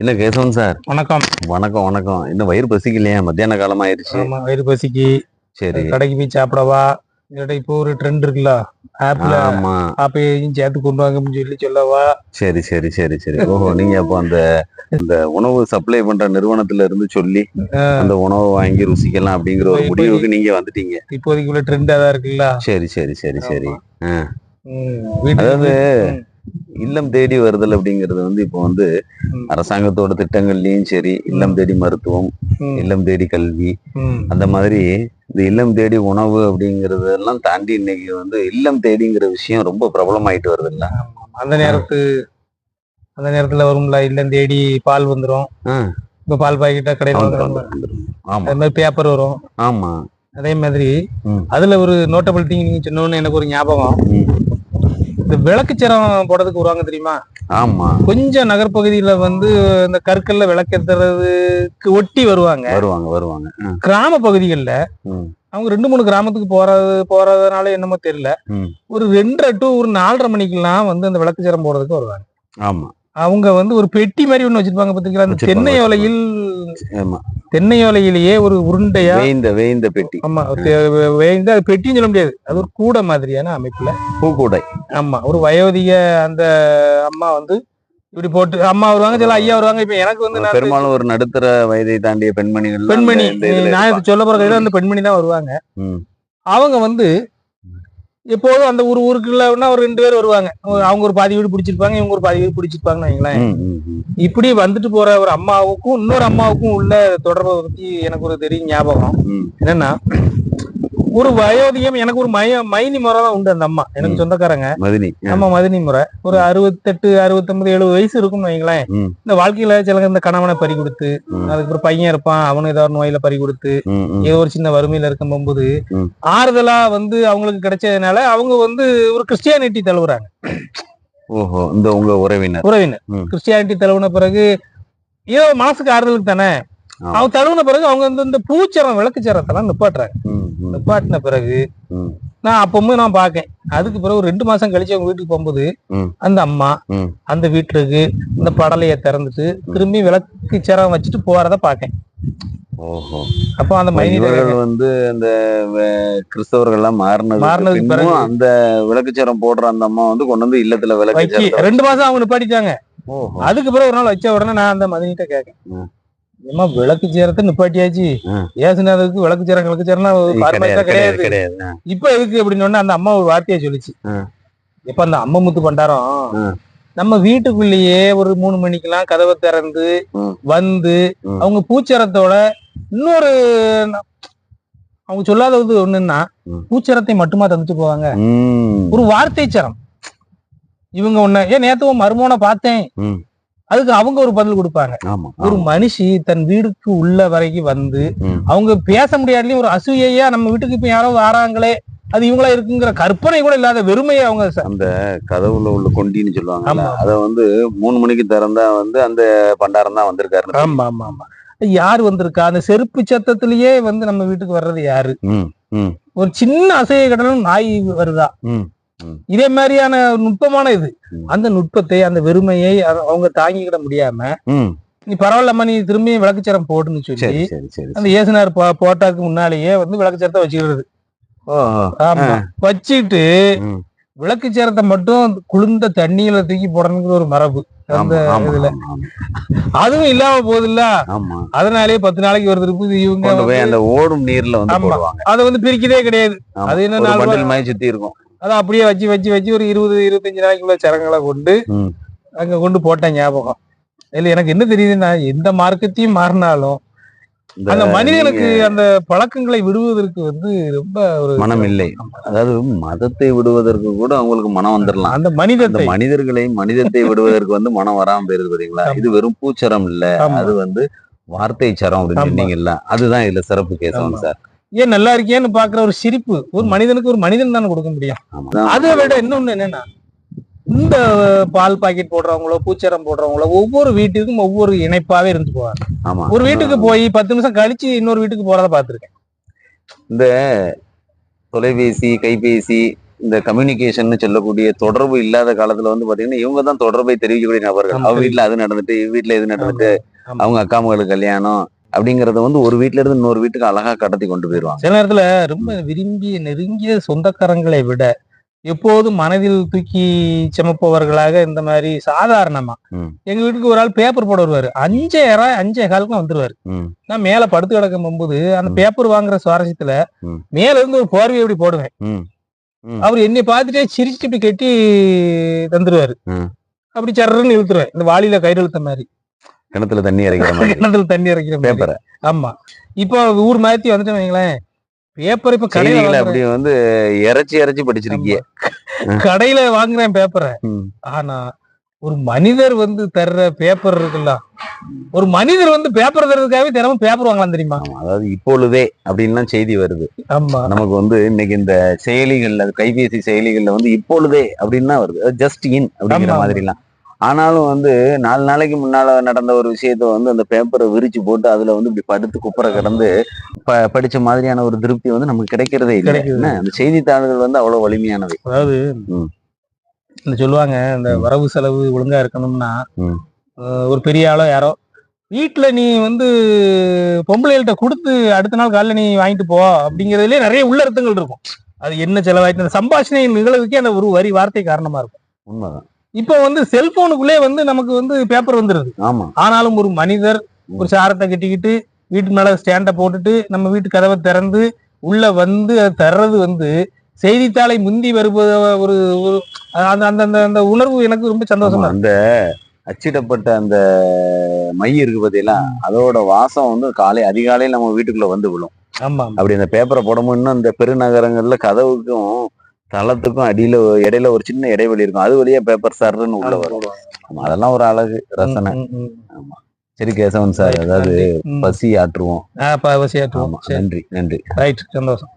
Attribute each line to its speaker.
Speaker 1: இல்ல கேசவன் சார்?
Speaker 2: வணக்கம்.
Speaker 1: வணக்கம் வணக்கம். இன்னும் வயிறு பசிக்கலையா மத்தியான காலம் ஆயிருச்சு
Speaker 2: ஆமா வயிறு பசிக்கு.
Speaker 1: சரி.
Speaker 2: கடைக்கு போய் சாப்பிடவா? இல்லாட்டி இப்போ ஒரு ட்ரெண்ட் இருக்குல்ல. ஆப்ல
Speaker 1: ஆமா.
Speaker 2: ஆப்பையும் சேர்த்து கொண்டு வாங்க சொல்லி சொல்லவா?
Speaker 1: சரி சரி சரி சரி. ஓஹோ நீங்க அப்போ அந்த இந்த உணவு சப்ளை பண்ற நிறுவனத்துல இருந்து சொல்லி அந்த உணவை வாங்கி ருசிக்கலாம் அப்படிங்கிற ஒரு முடிவுக்கு நீங்க வந்துட்டீங்க.
Speaker 2: இப்போதைக்கு உள்ள ட்ரெண்டா தான் இருக்குல்ல.
Speaker 1: சரி சரி சரி சரி. அதாவது இல்லம் தேடி வருதல் அப்படிங்கிறது வந்து இப்போ வந்து அரசாங்கத்தோட திட்டங்கள்லயும் சரி இல்லம் தேடி மருத்துவம் இல்லம் தேடி கல்வி. அந்த மாதிரி இந்த இல்லம் தேடி உணவு அப்படிங்கறதெல்லாம் தாண்டி இன்னைக்கு வந்து இல்லம் தேடிங்கிற விஷயம் ரொம்ப பிரபலமாயிட்டு வருது இல்ல.
Speaker 2: அந்த நேரத்து அந்த நேரத்துல வரும்ல இல்லம் தேடி பால் வந்துரும்.
Speaker 1: ஆ.
Speaker 2: இப்ப பால் பாக்கெட்டா கடையில அது மாதிரி பேப்பர் வரும்.
Speaker 1: ஆமா.
Speaker 2: அதே மாதிரி. அதுல ஒரு நோட்டபிலிட்டி நீங்க சொன்னோன்னு எனக்கு ஒரு ஞாபகம். இந்த விளக்குச்சரம் போடுறதுக்கு வருவாங்க தெரியுமா?
Speaker 1: ஆமா.
Speaker 2: கொஞ்சம் நகர்ப்பகுதியில வந்து இந்த கற்கல்ல விளக்கேத்துறதுக்கு ஒட்டி வருவாங்க.
Speaker 1: வருவாங்க வருவாங்க.
Speaker 2: கிராம பகுதிகளில். அவங்க ரெண்டு மூணு கிராமத்துக்கு போறது போறதுனால என்னமோ தெரியல. ஒரு ரெண்டரை டு ஒரு நாலரை மணிக்கெல்லாம் வந்து அந்த விளக்குச்சரம் போடுறதுக்கு வருவாங்க.
Speaker 1: ஆமா.
Speaker 2: அவங்க வந்து ஒரு பெட்டி மாதிரி ஒண்ணு வச்சிருப்பாங்க பாத்தீங்களா? அந்த தென்னை ஓலையில் தென்னை ஓலையிலேயே ஒரு உருண்டையா?
Speaker 1: வேய்ந்த வேய்ந்த பெட்டி.
Speaker 2: ஆமா வேய்ந்து பெட்டின்னு சொல்ல முடியாது. அது ஒரு கூடை மாதிரியான அமைப்புல.
Speaker 1: பூக்கூடை
Speaker 2: ஆமா ஒரு வயோதிக அந்த அம்மா வந்து இப்படி போட்டு அம்மா வருவாங்க சில ஐயா வருவாங்க. இப்ப எனக்கு வந்து
Speaker 1: பெரும்பாலும் ஒரு நடுத்தர வயதை தாண்டிய பெண்மணிகள்
Speaker 2: பெண்மணி நான் சொல்ல போற கையில அந்த பெண்மணி தான் வருவாங்க. அவங்க வந்து எப்போதும் அந்த ஒரு ஊருக்குள்ளன்னா ஒரு ரெண்டு பேர் வருவாங்க. அவங்க ஒரு பாதி வீடு பிடிச்சிருப்பாங்க இவங்க ஒரு பாதி வீடு பிடிச்சிருப்பாங்கன்னு வைங்களேன். இப்படி வந்துட்டு போற ஒரு அம்மாவுக்கும் இன்னொரு அம்மாவுக்கும் உள்ள தொடர்பை பத்தி எனக்கு ஒரு தெரியும் ஞாபகம். என்னன்னா ஒரு வயோதிகம் எனக்கு ஒரு மய மைனி முறை தான் உண்டு அந்த அம்மா எனக்கு. சொந்தக்காரங்க
Speaker 1: மதினி.
Speaker 2: நம்ம மதினி முறை ஒரு அறுபத்தெட்டு அறுபத்தொன்பது எழுபது வயசு இருக்கும்னு வைங்களேன். இந்த வாழ்க்கையில சிலங்க இந்த கணவனை பறி கொடுத்து
Speaker 1: ம்.
Speaker 2: அதுக்கு ஒரு பையன் இருப்பான் அவனும் ஏதாவது நோயில பறி கொடுத்து. ஏதோ ஒரு சின்ன வறுமையில இருக்கும் போகும்போது
Speaker 1: ம்.
Speaker 2: ஆறுதலா வந்து அவங்களுக்கு கிடைச்சதுனால அவங்க வந்து ஒரு கிறிஸ்டியானிட்டி தழுவுறாங்க
Speaker 1: ஓஹோ இந்த உங்க உறவினர்
Speaker 2: உறவினர். கிறிஸ்டியானிட்டி தழுவுன பிறகு ஏதோ மனசுக்கு ஆறுதலுக்கு தானே. அவங்க தழுவுன பிறகு அவங்க வந்து இந்த பூச்சரம் விளக்குச்சரத்தெல்லாம் நிப்பாட்டுறாங்க நிப்பாட்டின பிறகு. நான் அப்பவும் நான் பார்க்கேன் அதுக்கு பிறகு ரெண்டு மாசம் கழிச்சு அவங்க வீட்டுக்கு போகும்போது. அந்த அம்மா. அந்த வீட்டுக்கு இந்த படலைய திறந்துட்டு திரும்பி விளக்குச்சரம் வச்சுட்டு போறத பார்க்கேன்
Speaker 1: ஓஹோ
Speaker 2: அப்போ அந்த
Speaker 1: இவர்கள் வந்து அந்த கிறிஸ்தவர்கள்லாம் மாறினது
Speaker 2: மாறினதுக்கு பிறகு.
Speaker 1: அந்த விளக்குச்சரம் போடுற அந்த அம்மா வந்து கொண்டு வந்து இல்லத்துல விளக்குச்சரம்
Speaker 2: ரெண்டு மாசம் அவங்க நிப்பாட்டிட்டாங்க அதுக்கு பிறகு ஒரு நாள் வச்ச உடனே நான் அந்த மதினிட்ட கேட்கேன்
Speaker 1: ம்.
Speaker 2: ஏமா விளக்கு சேரத்தை நிப்பாட்டியாச்சு
Speaker 1: ம்.
Speaker 2: ஏசுனதுக்கு விளக்கு சேரம் விளக்கு சேரம்லாம்
Speaker 1: கிடையாது கிடையாது.
Speaker 2: இப்ப எதுக்கு அப்படின்னு சொன்னா அந்த அம்மா ஒரு வார்த்தையை சொல்லிச்சு. இப்ப அந்த அம்மா முத்து பண்டாரம். நம்ம வீட்டுக்குள்ளேயே ஒரு மூணு மணிக்கெல்லாம் கதவை திறந்து. வந்து. அவங்க பூச்சரத்தோட இன்னொரு அவங்க சொல்லாதது ஒண்ணுன்னா. பூச்சரத்தை மட்டுமா தந்துட்டு போவாங்க. ஒரு வார்த்தை சரம் இவங்க ஒண்ணு ஏன் நேத்து மருமோனை பார்த்தேன். அதுக்கு அவங்க ஒரு பதில் கொடுப்பாங்க. ஒரு. மனுஷி தன் வீடுக்கு உள்ள வரைக்கும் வந்து. அவங்க பேச முடியாதுலயும் ஒரு அசூயையா நம்ம வீட்டுக்கு இப்ப யாரோ வராங்களே அது இவங்களா இருக்குங்கிற கற்பனை கூட இல்லாத வெறுமையை அவங்க ச-
Speaker 1: கதவுல உள்ள கொண்டின்னு சொல்லுவாங்க அத வந்து மூணு மணிக்கு திறந்தா வந்து அந்த பண்டாரம் தான் வந்திருக்காரு
Speaker 2: ஆமா ஆமா ஆமா. யார் வந்திருக்கா? அந்த செருப்பு சத்தத்திலேயே வந்து நம்ம வீட்டுக்கு வர்றது யாரு? ஒரு சின்ன அசைய கடலும் நாய் வருதா. இதே மாதிரியான நுட்பமான இது. அந்த நுட்பத்தை அந்த வெறுமையை அவங்க தாங்கிக்கிட முடியாம. நீ பரவாயில்லம்மா நீ திரும்பி விளக்குச்சரம் போடுன்னு சொல்லி அந்த இயேசுனார் போ- போட்டாக்கு முன்னாலேயே வந்து விளக்குச்சரத்தை வச்சுக்கிறது. ஆமா. வச்சுட்டு
Speaker 1: ம்.
Speaker 2: விளக்குச்சரத்தை மட்டும் குளிர்ந்த தண்ணியில தூக்கி போடணுங்கிற ஒரு மரபு அந்த இதுல. அதுவும் இல்லாம போகுதுல்ல?
Speaker 1: ஆமா.
Speaker 2: அதனாலேயே பத்து நாளைக்கு ஒரு திருப்பி இவங்க
Speaker 1: அந்த ஓடும் நீர்ல வந்து
Speaker 2: அதை வந்து பிரிக்கதே கிடையாது. அது என்ன
Speaker 1: சுத்தி இருக்கும்.
Speaker 2: அதை அப்படியே வச்சு வச்சு வச்சு ஒரு இருபது இருபத்தஞ்சு நாளைக்குள்ள சரங்களை கொண்டு. அங்க கொண்டு போட்ட ஞாபகம் இல்ல எனக்கு என்ன தெரியுதுன்னா எந்த மார்க்கத்தையும் மாறினாலும் அந்த மனிதனுக்கு அந்த பழக்கங்களை விடுவதற்கு வந்து ரொம்ப ஒரு
Speaker 1: மனம் இல்லை அதாவது மதத்தை விடுவதற்கு கூட அவங்களுக்கு மனம் வந்துடலாம்
Speaker 2: அந்த மனிதத்தை
Speaker 1: மனிதர்களை மனிதத்தை விடுவதற்கு வந்து மனம் வராம போயிருது பாத்தீங்களா. இது வெறும் பூச்சரம் இல்ல. அது வந்து வார்த்தை சரம் அப்படின்னு. சொன்னீங்கல்ல அதுதான் இதுல சிறப்பு கேசவன். சார்
Speaker 2: ஏன் நல்லா இருக்கியான்னு பாக்குற ஒரு சிரிப்பு ஒரு மனிதனுக்கு ஒரு மனிதன் தானே கொடுக்க முடியும். அதை விட இன்னொன்னு என்னன்னா இந்த பால் பாக்கெட் போடுறவங்களோ பூச்சரம் போடுறவங்களோ ஒவ்வொரு வீட்டுக்கும் ஒவ்வொரு இணைப்பாவே இருந்து போவாங்க. ஒரு வீட்டுக்கு போய் பத்து நிமிஷம் கழிச்சு இன்னொரு வீட்டுக்கு போறத பாத்திருக்கேன்
Speaker 1: தொலைபேசி கைபேசி இந்த கம்யூனிகேஷன் சொல்லக்கூடிய தொடர்பு இல்லாத காலத்துல வந்து பாத்தீங்கன்னா இவங்க தான் தொடர்பை தெரிவிக்கக்கூடிய நபர்கள். அவங்க வீட்டுல அது நடந்துட்டு வீட்டுல இது நடந்துட்டு. அவங்க அக்கா மகளுக்கு கல்யாணம் அப்படிங்கறத வந்து ஒரு வீட்ல இருந்து இன்னொரு வீட்டுக்கு அழகா கடத்தி கொண்டு போயிருவாங்க
Speaker 2: சில நேரத்துல ரொம்ப விரும்பிய நெருங்கிய சொந்தக்காரங்களை விட எப்போதும் மனதில் தூக்கி சுமப்பவர்களாக இந்த மாதிரி சாதாரணமா. எங்க வீட்டுக்கு ஒரு ஆள் பேப்பர் போட வருவாரு அஞ்சே அஞ்சே காலுக்கு வந்துருவாரு. நான் மேல படுத்து கிடக்கும் போகும்போது அந்த. பேப்பர் வாங்குற சுவாரஸ்யத்துல. மேல இருந்து ஒரு போர்வை எப்படி போடுவேன். அவர் என்னை பார்த்துட்டே சிரிச்சுட்டு இப்படி கட்டி தந்துருவாரு
Speaker 1: அப்படி
Speaker 2: சர்றன்னு இழுத்துருவேன் இந்த வாளியில கயிறு இழுத்த மாதிரி
Speaker 1: கிணத்துல தண்ணி இறைக்கிற மாதிரி.
Speaker 2: கிணத்துல தண்ணி இறக்கிற மாதிரி.
Speaker 1: பேப்பரை.
Speaker 2: ஆமா. இப்போ ஊர் மாத்தி வந்துட்டு வைங்களேன். பேப்பர் இப்ப கடையில.
Speaker 1: அப்படி வந்து இறைச்சி இறைச்சி படிச்சிருக்கீங்க.
Speaker 2: கடையில வாங்குறேன் பேப்பரை. ஆனா ஒரு மனிதர் வந்து தர்ற பேப்பர் இருக்குல்ல. ஒரு மனிதர் வந்து பேப்பர் தர்றதுக்காகவே தினமும் பேப்பர் வாங்கலாம் தெரியுமா?
Speaker 1: அதாவது இப்பொழுதே அப்படின்லாம் செய்தி வருது.
Speaker 2: ஆமா.
Speaker 1: நமக்கு வந்து இன்னைக்கு இந்த செயலிகள்ல கைபேசி செயலிகள்ல வந்து இப்பொழுதே அப்படின்னு வருது. ஜஸ்ட் இன் அப்படிங்கிற
Speaker 2: ஆமா,
Speaker 1: மாதிரிலாம். ஆனாலும் வந்து நாலு நாளைக்கு முன்னால நடந்த ஒரு விஷயத்த வந்து அந்த பேப்பரை விரிச்சு போட்டு அதுல வந்து இப்படி படுத்து குப்புற கிடந்து ப- படிச்ச மாதிரியான ஒரு திருப்தி வந்து நமக்கு கிடைக்கிறதே இல்லை. அந்த செய்தித்தாள்கள் வந்து அவ்வளவு வலிமையானவை.
Speaker 2: அதாவது. இந்த சொல்லுவாங்க இந்த. வரவு செலவு ஒழுங்கா இருக்கணும்னா ஒரு பெரிய ஆளோ யாரோ வீட்டுல நீ வந்து பொம்பளைகள்ட்ட கொடுத்து அடுத்த நாள் காலைல நீ வாங்கிட்டு போ அப்படிங்கறதுலயே நிறைய உள்ளர்த்தங்கள் இருக்கும். அது என்ன செலவாயிட்டு அந்த சம்பாஷணை நிகழ்வுக்கே அந்த ஒரு வரி வார்த்தை காரணமா இருக்கும்.
Speaker 1: உண்மைதான்.
Speaker 2: இப்போ வந்து செல்போனுக்குள்ளே வந்து நமக்கு வந்து பேப்பர் வந்துருது
Speaker 1: ஆமா
Speaker 2: ஆனாலும் ஒரு மனிதர் ஒரு சாரத்தை கட்டிக்கிட்டு வீட்டு மேல ஸ்டாண்ட போட்டுட்டு நம்ம வீட்டு கதவை திறந்து உள்ள வந்து அதை தர்றது வந்து செய்தித்தாளை முந்தி வருவது ஒரு அந்த அந்த அந்த அந்த உணர்வு எனக்கு ரொம்ப சந்தோஷமா
Speaker 1: அந்த அச்சிடப்பட்ட அந்த மை இருக்கு பாத்தீங்களா அதோட வாசம் வந்து காலை அதிகாலையில் நம்ம வீட்டுக்குள்ள வந்து விழும்.
Speaker 2: ஆமா.
Speaker 1: அப்படி அந்த பேப்பரை போடும்போது இன்னும் இந்த பெருநகரங்கள்ல கதவுக்கும் தளத்துக்கும் அடியில ஒரு- இடையில ஒரு சின்ன இடைவெளி இருக்கும். அது வழியா பேப்பர் சர்ன்னு உள்ள வரும். ஆமா, அதெல்லாம் ஒரு அழகு ரசனை.
Speaker 2: ம், ம், ம்.
Speaker 1: சரி கேசவன் சார் அதாவது. பசி ஆற்றுவோம்.
Speaker 2: ஆ, ப- அவசியாட்டுவோம்.
Speaker 1: ஆமா
Speaker 2: சரி.
Speaker 1: நன்றி நன்றி.
Speaker 2: ரைட் சந்தோஷம்.